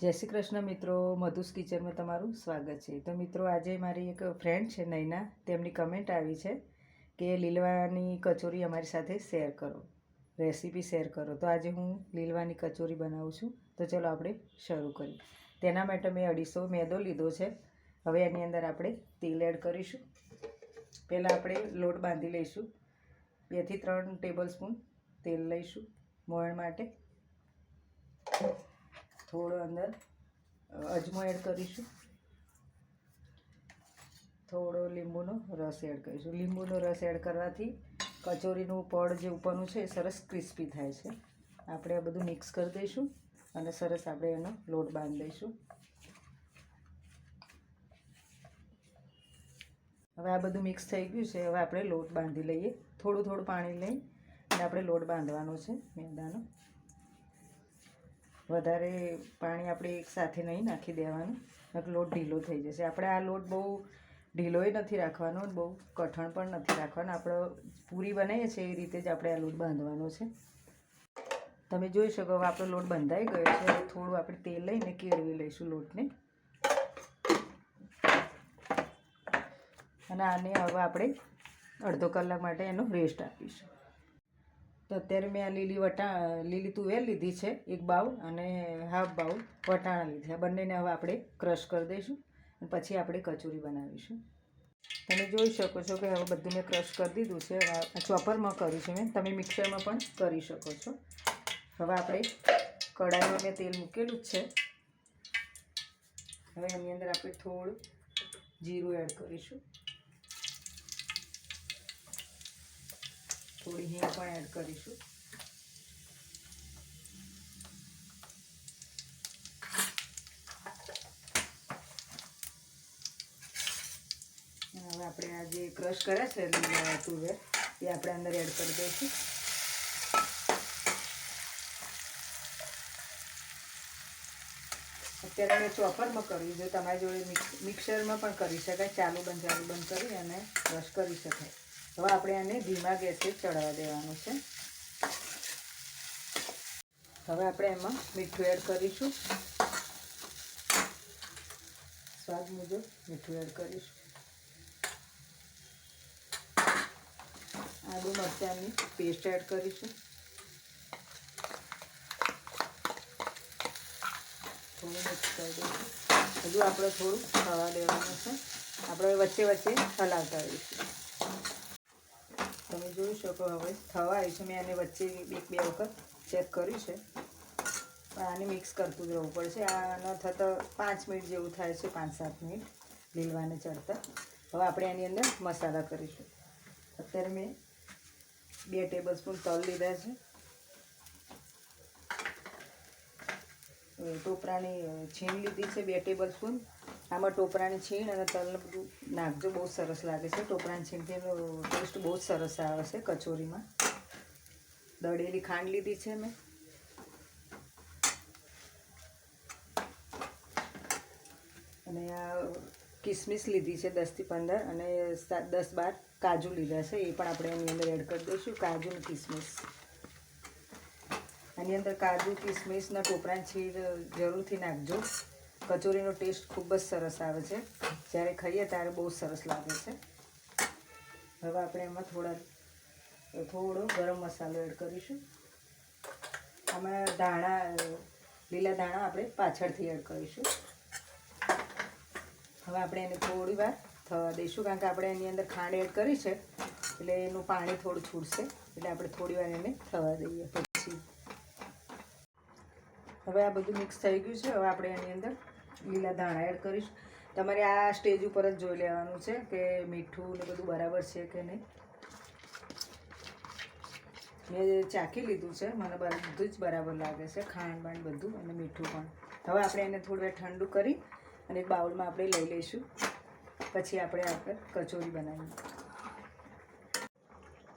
જય શ્રી કૃષ્ણ મિત્રો, મધુસ કિચનમાં તમારું સ્વાગત છે. તો મિત્રો, આજે મારી એક ફ્રેન્ડ છે, નૈના. તેમની કમેન્ટ આવી છે કે લીલવાની કચોરી અમારી સાથે શેર કરો રેસીપી શેર કરો. તો આજે હું લીલવાની કચોરી બનાવું છું. તો ચલો આપણે શરૂ કરીએ. તેના માટે મેં અઢીસો મેદો લીધો છે. હવે એની અંદર આપણે તેલ એડ કરીશું. પહેલાં આપણે લોટ બાંધી લઈશું. બેથી ત્રણ ટેબલ સ્પૂન તેલ લઈશું મોણ માટે. થોડો અંદર અજમો એડ કરીશું. થોડો લીંબુનો રસ એડ કરીશું. લીંબુનો રસ એડ કરવાથી કચોરીનું પડ જે ઉપરનું છે એ સરસ ક્રિસ્પી થાય છે. આપણે આ બધું મિક્સ કરી દઈશું અને સરસ આપણે એનો લોટ બાંધી દઈશું. હવે આ બધું મિક્સ થઈ ગયું છે. હવે આપણે લોટ બાંધી લઈએ. થોડું થોડું પાણી લઈ અને આપણે લોટ બાંધવાનો છે મેદાનો. વધારે પાણી આપણે એક સાથે નહીં નાખી દેવાનું. લોટ ઢીલો થઈ જશે. આપણે આ લોટ બહુ ઢીલોય નથી રાખવાનો બહુ કઠણ પણ નથી રાખવાનો. આપણે પૂરી બનાવીએ છીએ એ રીતે જ આપણે આ લોટ બાંધવાનો છે. તમે જોઈ શકો હવે આપણો લોટ બંધાઈ ગયો છે. થોડું આપણે તેલ લઈને કેળવી લઈશું લોટને. અને આને હવે આપણે અડધો કલાક માટે એનો રેસ્ટ આપીશું. તો અત્યારે મેં આ લીલી વટા, લીલી તુવેર લીધી છે, એક બાઉલ અને હાફ બાઉલ વટાણા લીધા. બંનેને હવે આપણે ક્રશ કરી દઈશું અને પછી આપણે કચોરી બનાવીશું. તમે જોઈ શકો છો કે હવે બધું મેં ક્રશ કરી દીધું છે. હવે ચોપરમાં કર્યું છે મેં. તમે મિક્સરમાં પણ કરી શકો છો. હવે આપણે કડાઈમાં મેં તેલ મૂકેલું જ છે. હવે એની અંદર આપણે થોડું જીરું એડ કરીશું. હિંગ પણ એડ કરીશું. હવે આપણે આ જે ક્રશ કર્યા છે તુવેર, એ આપણે અંદર એડ કરી દઈશું. અત્યારે મેં ચોપરમાં કર્યું છે તમારી જોડે મિક્સ મિક્સરમાં પણ કરી શકાય, ચાલુ બંધ ચાલુ બંધ કરી અને ક્રશ કરી શકાય. હવે આપણે આને ધીમા ગેસે ચડાવવા દેવાનું છે. હવે આપણે એમાં મીઠું એડ કરીશું. સ્વાદ મુજબ મીઠું એડ કરીશું. આદુ મરચાંની પેસ્ટ એડ કરીશું. થોડું મિક્સ કરી દઈશું. હજુ આપણે થોડું ખાવા દેવાનું છે. આપણે વચ્ચે વચ્ચે હલાવતા રહીશું. તમે જોઈ શકો હવે થવા આવી છે. મેં આને વચ્ચે એક બે વખત ચેક કર્યું છે. પણ આને મિક્સ કરતું જ રહેવું પડશે. આ ન થતાં પાંચ મિનિટ જેવું થાય છે, પાંચ સાત મિનિટ લીલવાને ચડતા. હવે આપણે એની અંદર મસાલા કરીશું. અત્યારે મેં બે ટેબલ સ્પૂન તલ લીધા છે. ટોપરાની છીણ લીધી છે બે ટેબલ સ્પૂન આમાં ટોપરાની છીણ અને તલને બધું નાખજો, બહુ સરસ લાગે છે. ટોપરાની છીણથી એનો ટેસ્ટ બહુ સરસ આવે છે કચોરીમાં. દળેલી ખાંડ લીધી છે મેં. અને આ કિસમિસ લીધી છે દસથી પંદર અને સાત દસ બાર કાજુ લીધા છે. એ પણ આપણે એની અંદર એડ કરી દઈશું. કાજુ અને કિસમિસ. આની અંદર કાજુ કિસમિસના ટોપરાની છીણ જરૂરથી નાખજો. કચોરીનો ટેસ્ટ ખૂબ જ સરસ આવે છે. જ્યારે ખાઈએ ત્યારે બહુ સરસ લાગે છે. હવે આપણે એમાં થોડા, થોડો ગરમ મસાલો એડ કરીશું. આમાં ધાણા, લીલા ધાણા આપણે પાછળથી એડ કરીશું. હવે આપણે એને થોડી વાર થવા દઈશું, કારણ કે આપણે એની અંદર ખાંડ એડ કરી છે, એટલે એનું પાણી થોડું છૂટશે, એટલે આપણે થોડી વાર એને થવા દઈએ પછી. હવે આ બધું મિક્સ થઈ ગયું છે, હવે આપણે એની અંદર લીલા ધાણા એડ કરીશું. તમારે આ સ્ટેજ ઉપર જ જોઈ લેવાનું છે કે મીઠું ને બધું બરાબર છે કે નહીં. મેં ચાખી લીધું છે. મને બધું જ બરાબર લાગે છે, ખાંડ બાંડ બધું અને મીઠું પણ. હવે આપણે એને થોડી ઠંડુ કરી અને એક બાઉલમાં આપણે લઈ લઈશું. પછી આપણે આપણે કચોરી બનાવીએ.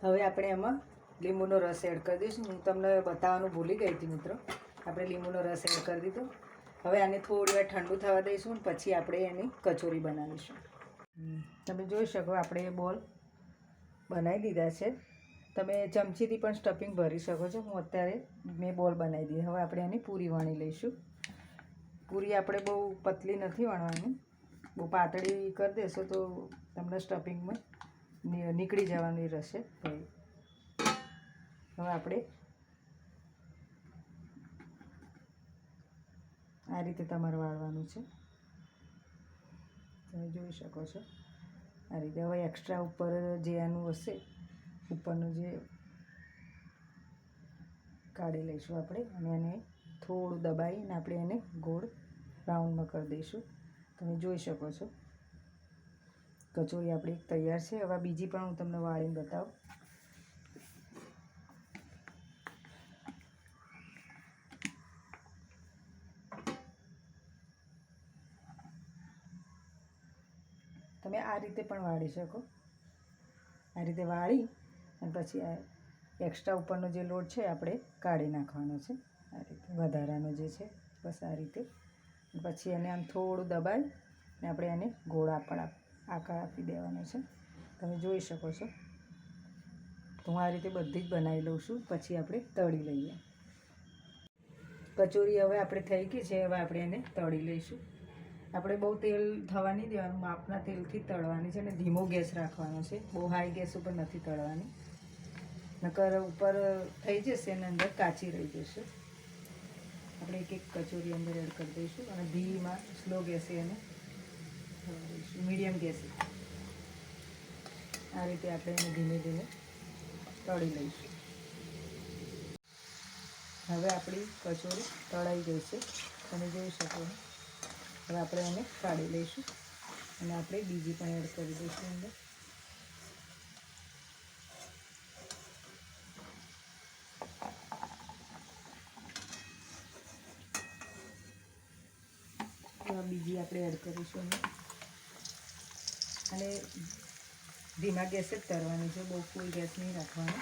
હવે આપણે એમાં લીંબુનો રસ એડ કરી દઈશું. હું તમને બતાવવાનું ભૂલી ગઈ હતી મિત્રો. આપણે લીંબુનો રસ એડ કરી દીધો. હવે આને થોડી વાર ઠંડુ થવા દઈશું ને પછી આપણે એની કચોરી બનાવીશું. તમે જોઈ શકો આપણે બોલ બનાવી દીધા છે. તમે ચમચીથી પણ સ્ટફિંગ ભરી શકો છો. હું અત્યારે મેં બોલ બનાવી દીધી. હવે આપણે એની પૂરી વણી લઈશું. પૂરી આપણે બહુ પતલી નથી વણવાની. બહુ પાતળી કરી દેશો તો તમને સ્ટફિંગમાં નીકળી જવાની એ રહેશે હવે આપણે આ રીતે તમારે વાળવાનું છે. તમે જોઈ શકો છો. આ રીતે હવે એક્સ્ટ્રા ઉપર જે આનું હશે, ઉપરનું જે કાઢી લઈશું આપણે અને એને થોડું દબાવીને આપણે એને ગોળ રાઉન્ડમાં કરી દઈશું. તમે જોઈ શકો છો. કચોરી આપણી એક તૈયાર છે. હવે બીજી પણ હું તમને વાળીને બતાવું. તમે આ રીતે પણ વાળી શકો. આ રીતે વાળી અને પછી આ એક્સ્ટ્રા ઉપરનો જે લોટ છે આપણે કાઢી નાખવાનો છે. આ રીતે વધારાનો જે છે, બસ આ રીતે. પછી એને આમ થોડું દબાવી અને આપણે એને ગોળા પણ આકાર આપી દેવાનો છે. તમે જોઈ શકો છો. તો હું આ રીતે બધી જ બનાવી લઉં છું. પછી આપણે તળી લઈએ. કચોરી હવે આપણે થઈ ગઈ છે. હવે આપણે એને તળી લઈશું. આપણે બહુ તેલ થવા નહીં દેવાનું, માપના તેલથી તળવાની છે અને ધીમો ગેસ રાખવાનો છે. બહુ હાઈ ગેસ ઉપર નથી તળવાની. નકર ઉપર થઈ જશે અને અંદર કાચી રહી જશે. આપણે એક એક કચોરી અંદર એડ કરી દઈશું અને ધીમાં સ્લો ગેસે એને મીડિયમ ગેસે. આ રીતે આપણે એને ધીમે ધીમે તળી લઈશું. હવે આપણી કચોરી તળાઈ ગઈ છે. તમે જોઈ શકો હવે આપણે એને કાઢી લઈશું અને આપણે બીજી પણ એડ કરી દઈશું અંદર. તો બીજી આપણે એડ કરીશું અંદર. અને ધીમા ગેસે જ તરવાની છે, બહુ ફૂલ ગેસ નહીં રાખવાનો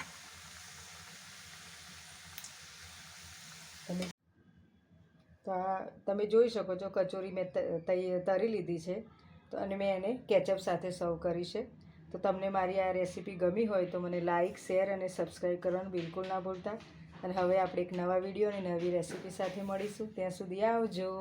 તમે તો આ તમે જોઈ શકો છો કચોરી મેં તરી લીધી છે. તો અને મેં એને કેચઅપ સાથે સર્વ કરી છે. તો તમને મારી આ રેસીપી ગમી હોય તો મને લાઇક શેર અને સબસ્ક્રાઈબ કરવાનું બિલકુલ ના ભૂલતા. અને હવે આપણે એક નવા વીડિયો અને નવી રેસીપી સાથે મળીશું. ત્યાં સુધી આવજો.